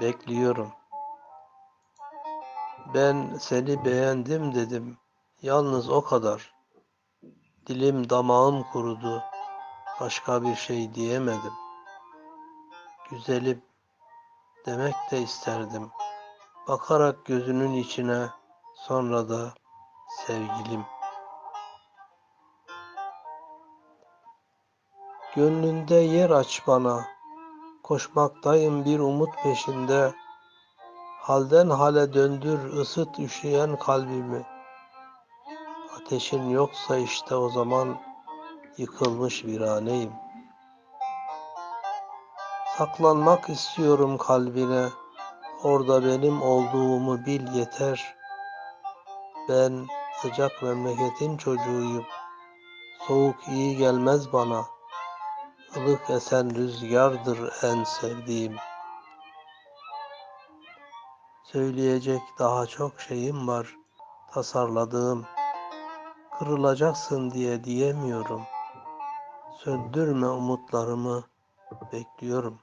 bekliyorum. Ben seni beğendim dedim. Yalnız o kadar. Dilim damağım kurudu. Başka bir şey diyemedim. Güzelim demek de isterdim. Bakarak gözünün içine sonra da sevgilim. Gönlünde yer aç bana. Koşmaktayım bir umut peşinde. Halden hale döndür, ısıt üşüyen kalbimi. Ateşin yoksa işte o zaman yıkılmış viraneyim. Saklanmak istiyorum kalbine. Orada benim olduğumu bil yeter. Ben sıcak memleketin çocuğuyum. Soğuk iyi gelmez bana. Ilık esen rüzgardır en sevdiğim. Söyleyecek daha çok şeyim var, tasarladığım. Kırılacaksın diye diyemiyorum. Söndürme umutlarımı, bekliyorum.